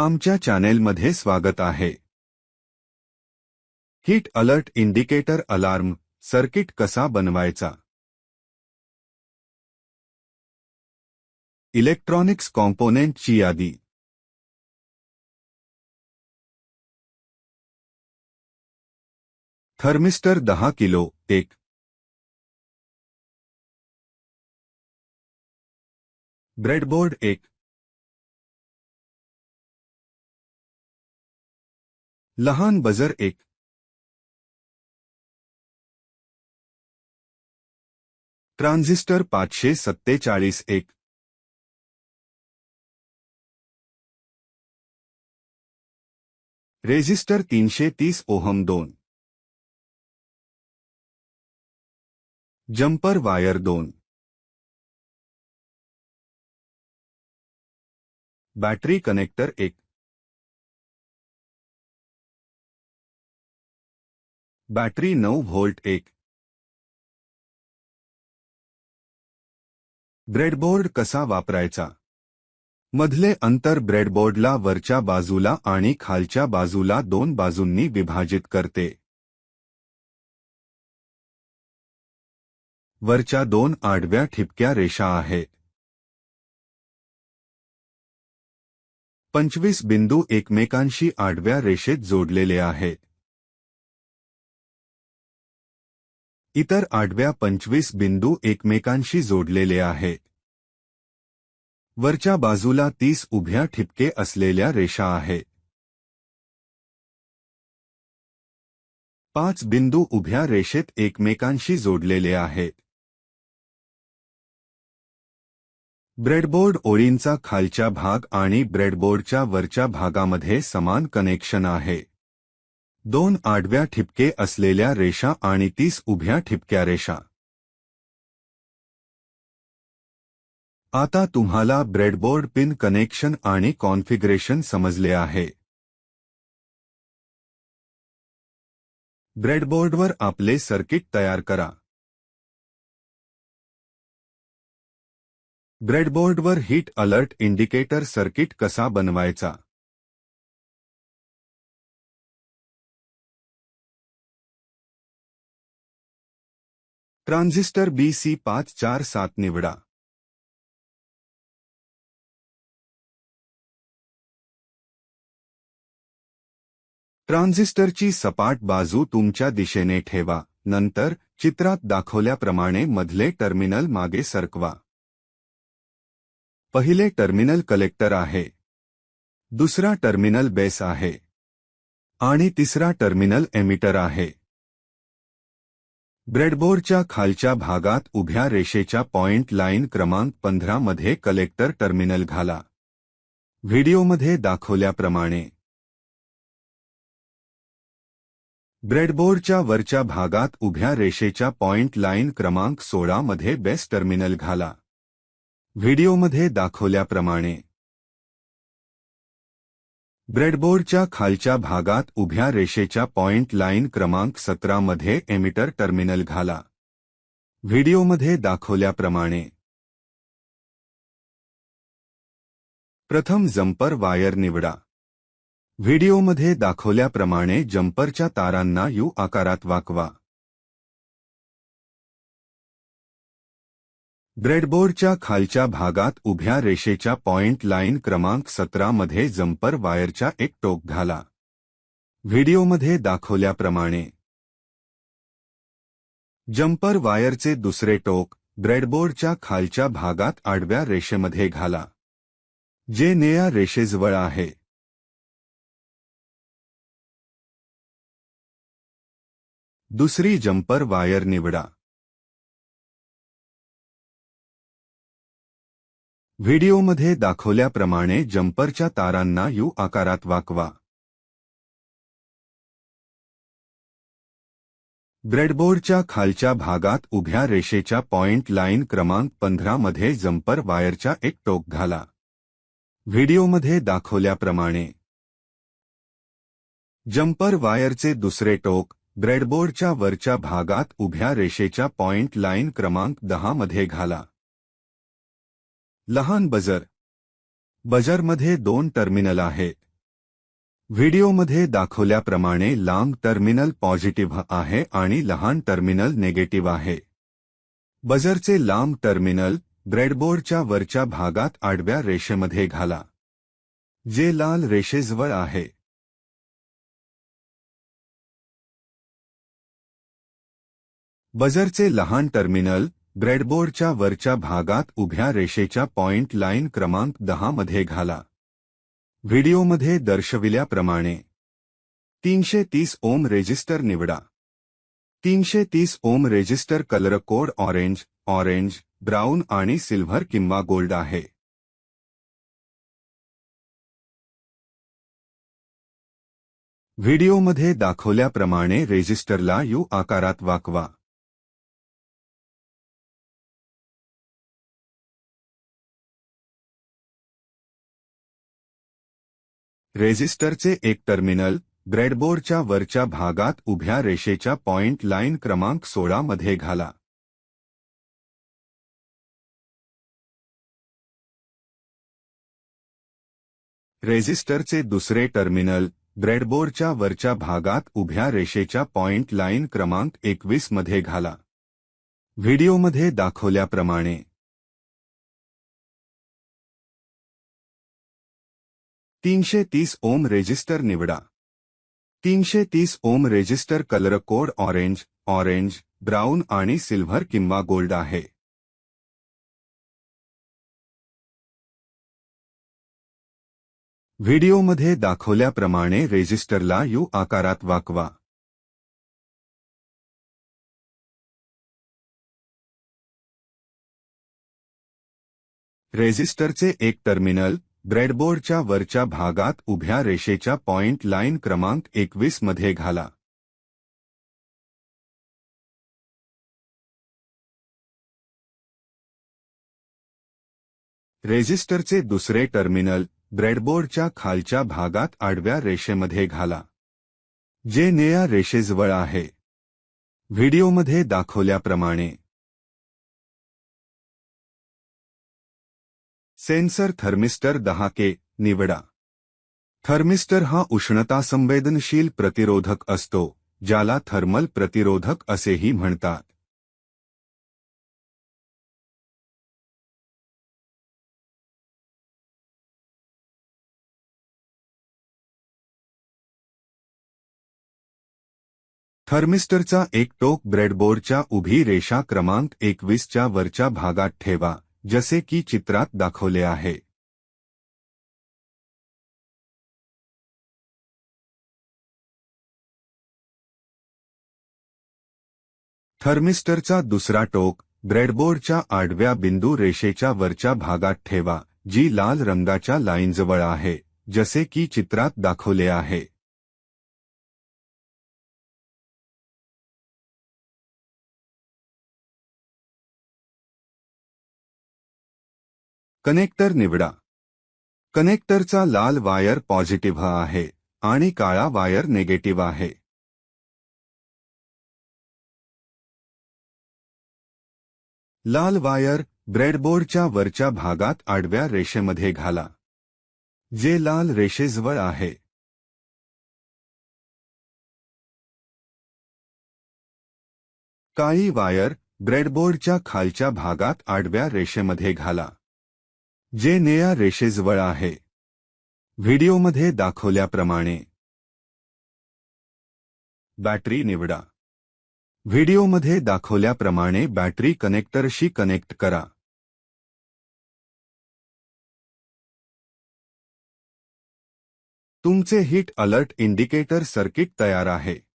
आमच्या चॅनेलमध्ये स्वागत आहे. Heat alert indicator alarm circuit कसा बनवायचा? इलेक्ट्रॉनिक्स कॉम्पोनेंटची यादी. थर्मिस्टर दहा किलो, एक. ब्रेडबोर्ड एक. लहान बजर एक। ट्रान्झिस्टर पाचशे सत्तेचाळीस एक। रेझिस्टर तीनशे तीस ओहम दोन। जम्पर वायर दोन। बॅटरी कनेक्टर एक। बॅटरी नऊ व्होल्ट एक। ब्रेडबोर्ड कसा वापरायचा? मधले अंतर ब्रेडबोर्डला वरच्या बाजूला आणि खालच्या बाजूला दोन बाजूंनी विभाजित करते. वरच्या दोन आडव्या ठिपक्या रेषा आहेत पंचवीस बिंदू एकमेकांशी आडव्या रेषेत जोडलेले आहेत इतर आडव्या पंचवीस बिंदू एकमेकांशी जोडलेले आहेत वरच्या बाजूला तीस उभ्या ठिपके असलेल्या रेषा आहेत पाच बिंदू उभ्या रेषेत एकमेकांशी जोडलेले आहेत ब्रेडबोर्ड ओळींचा खालच्या भाग आणि ब्रेडबोर्डच्या वरच्या भागामध्ये समान कनेक्शन आहे. दोन आडव्या ठिपके असलेल्या रेषा आणि तीस उभ्या ठिपक्या रेषा. आता तुम्हाला ब्रेडबोर्ड पिन कनेक्शन आणि कॉन्फिगरेशन समजले आहे. ब्रेडबोर्डवर आपले सर्किट तयार करा. ब्रेडबोर्डवर हीट अलर्ट इंडिकेटर सर्किट कसा बनवायचा? ट्रान्झिस्टर बी सी पाच चार सात निवडा ट्रान्झिस्टरची सपाट बाजू तुमच्या दिशेने ठेवा, नंतर चित्रात दाखवल्याप्रमाणे मधले टर्मिनल मागे सरकवा. पहिले टर्मिनल कलेक्टर आहे. दुसरा टर्मिनल बेस आहे. आणि तिसरा टर्मिनल एमिटर आहे. ब्रेडबोर्डच्या खालच्या भागात उभ्या रेषेच्या पॉइंट लाईन क्रमांक पंधरा मध्ये कलेक्टर टर्मिनल घाला. व्हिडिओमध्ये दाखवल्याप्रमाणे. ब्रेडबोर्डच्या वरच्या भागात उभ्या रेषेच्या पॉइंट लाईन क्रमांक सोळा मध्ये बेस टर्मिनल घाला. व्हिडिओमध्ये दाखवल्याप्रमाणे. ब्रेडबोर्डच्या खालच्या भागात उभ्या रेषेच्या पॉइंट लाईन क्रमांक सतरा मध्ये एमिटर टर्मिनल घाला. व्हिडिओमध्ये दाखवल्याप्रमाणे. प्रथम जम्पर वायर निवडा. व्हिडिओमध्ये दाखवल्याप्रमाणे जम्परच्या तारांना यू आकारात वाकवा. ब्रेडबोर्डच्या खालच्या भागात उभ्या रेषेच्या पॉइंट लाईन क्रमांक सतरा मध्ये जम्पर वायरच्या एक टोक घाला. व्हिडिओमध्ये दाखवल्याप्रमाणे. जम्पर वायरचे दुसरे टोक ब्रेडबोर्डच्या खालच्या भागात आडव्या रेषेमध्ये घाला. जे निळ्या रेषेजवळ आहे. दुसरी जम्पर वायर निवडा. व्हिडिओमध्ये दाखवल्याप्रमाणे जम्परच्या तारांना यू आकारात वाकवा. ब्रेडबोर्डच्या खालच्या भागात उभ्या रेषेच्या पॉइंट लाईन क्रमांक पंधरा मध्ये जम्पर वायरच्या एक टोक घाला. व्हिडिओमध्ये दाखवल्याप्रमाणे. जम्पर वायरचे दुसरे टोक, ब्रेडबोर्डच्या वरच्या भागात उभ्या रेषेच्या पॉइंट लाईन क्रमांक दहा मध्ये घाला. लहान बजर. बजरमध्ये दोन टर्मिनल आहेत. व्हिडिओमध्ये दाखवल्याप्रमाणे लांब टर्मिनल आहे आणि लहान टर्मिनल निगेटिव्ह आहे. बजरचे लांब टर्मिनल ब्रेडबोर्डच्या वरच्या भागात आडव्या रेषेमध्ये घाला. जे लाल रेषेजवळ आहे. बजरचे लहान टर्मिनल ब्रेडबोर्डच्या वरच्या भागात उभ्या रेषेच्या पॉइंट लाईन क्रमांक दहा मध्ये घाला. व्हिडिओमध्ये दर्शविल्याप्रमाणे तीनशे तीस ओम रेजिस्टर निवडा. तीनशे तीस ohm resistor colour code orange orange, brown आणि सिल्व्हर किंवा गोल्ड आहे. व्हिडिओमध्ये दाखवल्याप्रमाणे रेजिस्टरला यू आकारात वाकवा. रेजिस्टरचे एक टर्मिनल, ब्रेडबोर्डच्या वरच्या भागात उभ्या रेषेच्या पॉइंट लाईन क्रमांक सोळा मध्ये घाला. रेजिस्टरचे दुसरे टर्मिनल, ब्रेडबोर्डच्या वरच्या भागात उभ्या रेषेच्या पॉइंट लाईन क्रमांक एकवीस मध्ये घाला. व्हिडिओमध्ये दाखवल्याप्रमाणे तीनशे तीस ओम रेजिस्टर निवडा। तीनशे तीस ohm resistor colour code orange orange brown आणि सिल्व्हर किंवा गोल्ड आहे. व्हिडिओमध्ये दाखवल्याप्रमाणे रेजिस्टरला यू आकारात वाकवा. रेजिस्टरचे एक टर्मिनल ब्रेडबोर्डच्या वरच्या भागात उभ्या रेषेच्या पॉइंट लाईन क्रमांक एकवीस मध्ये घाला. रेजिस्टरचे दुसरे टर्मिनल ब्रेडबोर्डच्या खालच्या भागात आडव्या रेषेमध्ये घाला, जे निळ्या रेषेजवळ आहे. व्हिडिओमध्ये दाखवल्याप्रमाणे सेन्सर थर्मिस्टर दहा के निवडा। थर्मिस्टर हा उष्णता संवेदनशील प्रतिरोधक असतो, ज्याला थर्मल प्रतिरोधक असेही म्हणतात. थर्मिस्टरचा एक टोक ब्रेडबोर्डच्या उभी रेषा क्रमांक एकवीसच्या वरच्या भागात ठेवा. जसे की चित्रात दाखवले आहे. थर्मिस्टरचा दुसरा टोक, ब्रेडबोर्डच्या आडव्या बिंदू रेषेच्या वरच्या भागात ठेवा, जी लाल रंगाच्या लाईनजवळ आहे, जसे की चित्रात दाखवले आहे. कनेक्टर निवडा. कनेक्टरचा लाल वायर पॉझिटिव्ह आहे आणि वायर निगेटिव्ह आहे. लाल वायर ब्रेडबोर्डच्या वरच्या भागात आडव्या रेषेमध्ये घाला. जे लाल रेषेजवळ आहे. काळी वायर ब्रेडबोर्डच्या खालच्या भागात आडव्या रेषेमध्ये घाला. जे निळ्या रेषेजवळ आहे. व्हिडिओमध्ये दाखवल्याप्रमाणे. बॅटरी निवडा. वीडियो मध्य व्हिडिओमध्ये बॅटरी कनेक्टरशी कनेक्ट करा. तुमचे हिट अलर्ट इंडिकेटर सर्किट तयार आहे.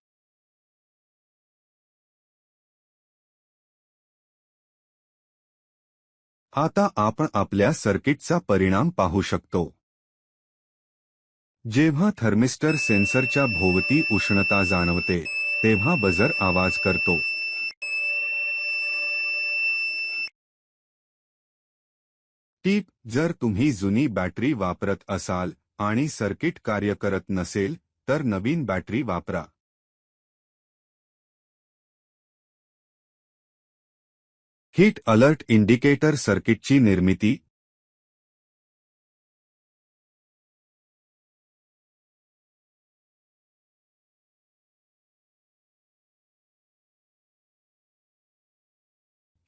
आता आपण आपल्या सर्किटचा परिणाम पाहू शकतो. जेव्हा थर्मिस्टर सेन्सरच्या भोवती उष्णता जाणवते तेव्हा बजर आवाज करतो. टीप जर तुम्ही जुनी बॅटरी वापरत असाल आणि सर्किट कार्य करत नसेल तर नवीन बॅटरी वापरा. हीट अलर्ट इंडिकेटर सर्किट की निर्मित.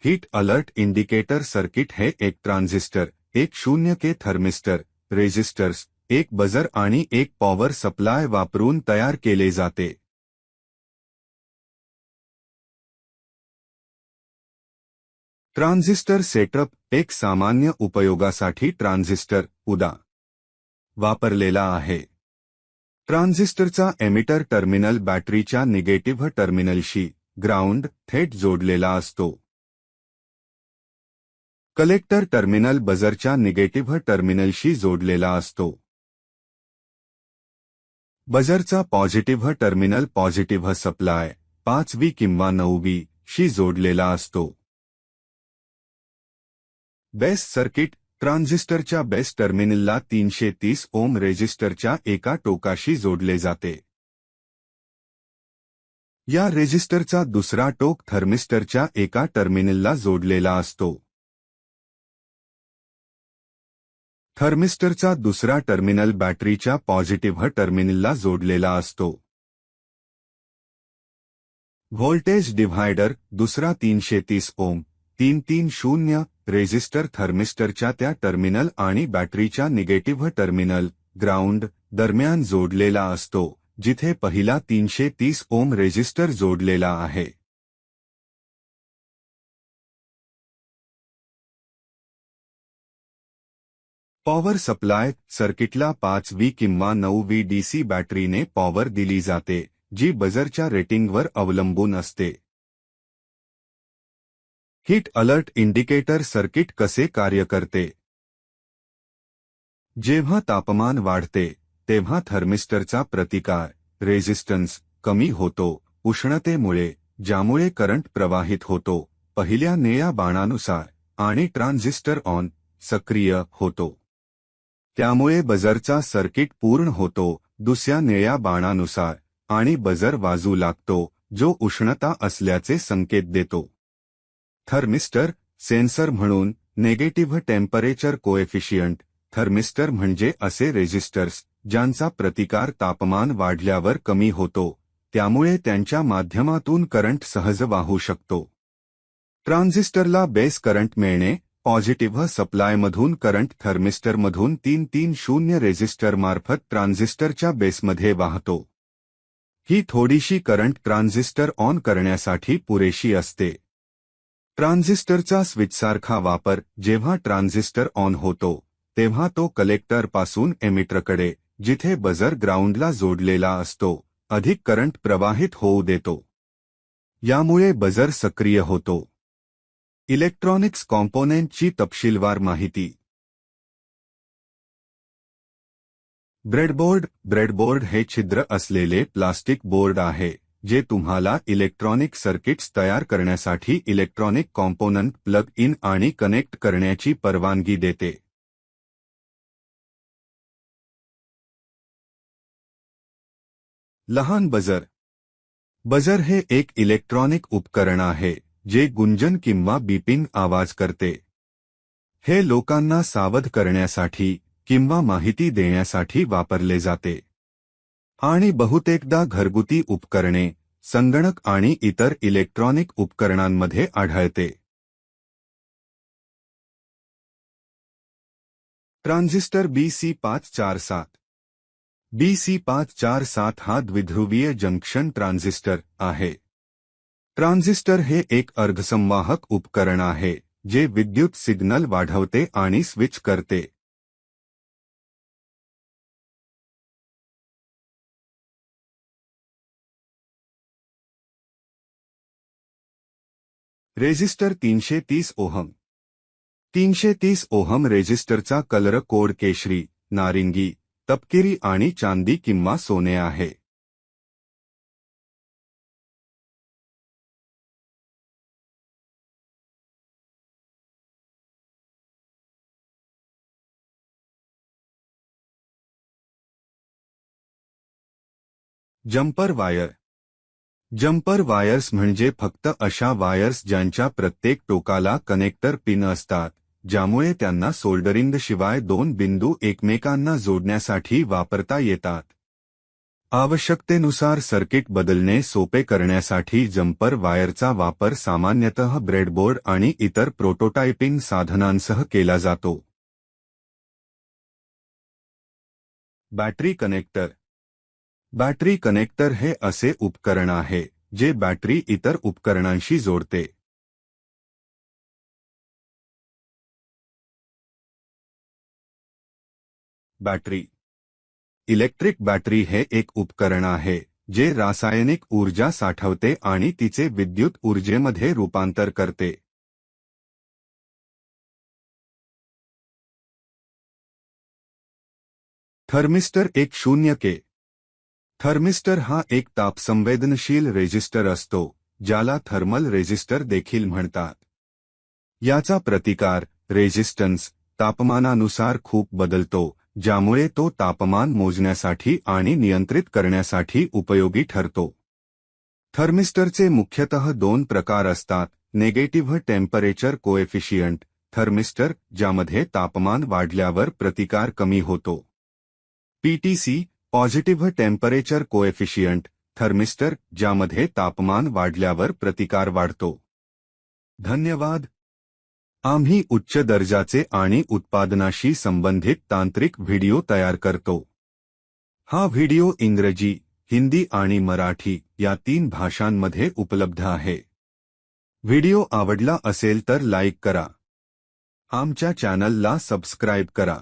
हीट अलर्ट इंडिकेटर सर्किट है एक ट्रांजिस्टर एक शून्य के थर्मिस्टर रेजिस्टर्स एक बजर आणि एक पॉवर सप्लाय वापरून तयार केले जाते. ट्रान्झिस्टर सेटअप एक सामान्य उपयोगासाठी ट्रान्झिस्टर उदा. वापरलेला आहे. ट्रान्झिस्टरचा एमिटर टर्मिनल बॅटरीच्या निगेटिव्ह टर्मिनलशी ग्राउंड थेट जोडलेला असतो. कलेक्टर टर्मिनल बजरच्या निगेटिव्ह टर्मिनलशी जोडलेला असतो. बजरचा पॉझिटिव्ह टर्मिनल पॉझिटिव्ह सप्लाय पाचवी किंवा नऊवी शी जोडलेला असतो. बेस सर्किट ट्रान्झिस्टरच्या बेस टर्मिनलला तीनशे तीस ओम रेजिस्टरच्या एका टोकाशी जोडले जाते. या रेजिस्टरचा दुसरा टोक थर्मिस्टरच्या एका टर्मिनलला जोडलेला असतो. थर्मिस्टरचा दुसरा टर्मिनल बॅटरीच्या पॉझिटिव्ह टर्मिनलला जोडलेला असतो. व्होल्टेज डिव्हायडर, दुसरा तीनशे तीस ओम, तीन तीन शून्य रेझिस्टर थर्मिस्टरच्या त्या टर्मिनल आणि बॅटरीच्या निगेटिव्ह टर्मिनल ग्राउंड दरम्यान असतो, जिथे पहिला तीनशे तीस ओम रेझिस्टर जोडलेला आहे. पॉवर सप्लाय सर्किटला पाच व्ही किंवा नऊ व्ही डीसी बॅटरीने पॉवर दिली जाते, जी बजरच्या रेटिंगवर अवलंबून असते. हीट अलर्ट इंडिकेटर सर्किट कसे कार्य करते? जेव्हा तापमान वाढते तेव्हा थर्मिस्टरचा प्रतिकार रेझिस्टन्स कमी होतो उष्णतेमुळे ज्यामुळे करंट प्रवाहित होतो. पहिल्या निळ्या बाणानुसार आणि ट्रान्झिस्टर ऑन सक्रिय होतो. त्यामुळे बजरचा सर्किट पूर्ण होतो. दुसऱ्या निळ्या बाणानुसार आणि बजर वाजू लागतो जो उष्णता असल्याचे संकेत देतो. थर्मिस्टर सेन्सर म्हणून नेगेटिव्ह टेम्परेचर कोएफिशियंट थर्मिस्टर म्हणजे असे रेजिस्टर्स प्रतिकार तापमान वाढल्यावर कमी होतो. त्यामुळे करंट सहज वाहू शकतो. ट्रान्झिस्टरला बेस करंट मिळणे पॉझिटिव्ह सप्लायमधून करंट थर्मिस्टरमधून तीन तीन शून्य रेजिस्टर रेझिस्टरमार्फत ट्रान्झिस्टरच्या बेसमध्ये वाहतो. ही थोडीशी करंट ट्रान्झिस्टर ऑन पुरेशी असते. ट्रान्झिस्टरचा स्विचसारखा वापर जेव्हा ट्रान्झिस्टर ऑन होतो, तेव्हा तो कलेक्टरपासून एमिटरकडे, जिथे बजर ग्राउंडला जोडलेला असतो, अधिक करंट प्रवाहित होऊ देतो. यामुळे बजर सक्रिय होतो. इलेक्ट्रॉनिक्स कॉम्पोनेंटची तपशीलवार माहिती. ब्रेडबोर्ड ब्रेडबोर्ड हे छिद्र असलेले प्लास्टिक बोर्ड आहे. जे तुम्हाला इलेक्ट्रॉनिक सर्किट्स तयार करण्यासाठी इलेक्ट्रॉनिक कॉम्पोनंट प्लग इन आणि कनेक्ट करण्याची परवानगी देते. लहान बजर. बजर हे एक इलेक्ट्रॉनिक उपकरण आहे, जे गुंजन किंवा बीपिंग आवाज़ करते. हे लोकांना सावध करण्यासाठी किंवा माहिती देण्यासाठी वापरले जाते. आणि बहुतेकदा घरगुती उपकरणे, संगणक आणि इतर इलेक्ट्रॉनिक उपकरणांमध्ये आढळते. ट्रान्झिस्टर बी सी पाच चार सात. बी सी पाच चार सात हा द्विध्रुवीय जंक्शन ट्रान्झिस्टर आहे. ट्रान्झिस्टर हे एक अर्धसंवाहक उपकरण आहे, जे विद्युत सिग्नल वाढवते आणि स्विच करते. रेझिस्टर तीनशे तीस ओहम. तीनशे तीस ओहम रेझिस्टरचा कलर कोड केशरी, नारिंगी, तपकिरी आणि चांदी किंवा सोने आहे. जम्पर वायर जम्पर वायर्स म्हणजे फक्त अशा वायर्स ज्यांच्या प्रत्येक टोकाला कनेक्टर पिन असतात ज्यामुळे त्यांना सोल्डरिंगशिवाय दोन बिंदू एकमेकांना जोडण्यासाठी वापरता येतात. आवश्यकतेनुसार सर्किट बदलणे सोपे करण्यासाठी जम्पर वायरचा वापर सामान्यतः ब्रेडबोर्ड आणि इतर प्रोटोटाइपिंग साधनांसह केला जातो. बॅटरी कनेक्टर बॅटरी कनेक्टर हे असे उपकरण आहे, जे बॅटरी इतर उपकरणांशी जोडते. बॅटरी. इलेक्ट्रिक बॅटरी हे एक उपकरण आहे, जे रासायनिक ऊर्जा साठवते आणि तिचे विद्युत ऊर्जेमध्ये रूपांतर करते. थर्मिस्टर एक शून्य के. थर्मिस्टर हा एक तापसंवेदनशील रेजिस्टर असतो, ज्याला थर्मल रेजिस्टर देखील म्हणतात. याचा प्रतिकार रेजिस्टन्स तापमानानुसार खूप बदलतो, ज्यामुळे तो तापमान मोजण्यासाठी आणि नियंत्रित करण्यासाठी उपयोगी ठरतो. थर्मिस्टरचे मुख्यतः दोन प्रकार असतात, नेगेटिव्ह टेम्परेचर कोएफिशियंट थर्मिस्टर, ज्यामध्ये तापमान वाढल्यावर प्रतिकार कमी होतो. PTC positive temperature coefficient, thermistor, ज्यामध्ये तापमान वाढल्यावर प्रतिकार वाढतो. धन्यवाद. आम्ही उच्च दर्जाचे आणि उत्पादनाशी संबंधित तांत्रिक व्हिडिओ तयार करतो. हा व्हिडिओ इंग्रजी, हिंदी आणि मराठी या तीन भाषांमध्ये उपलब्ध आहे. व्हिडिओ आवडला असेल तर लाईक करा. आमच्या चॅनलला सबस्क्राईब करा.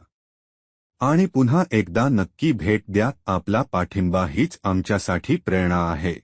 आणि पुन्हा एकदा नक्की भेट द्या. आपला पाठिंबा हीच आमच्यासाठी प्रेरणा आहे.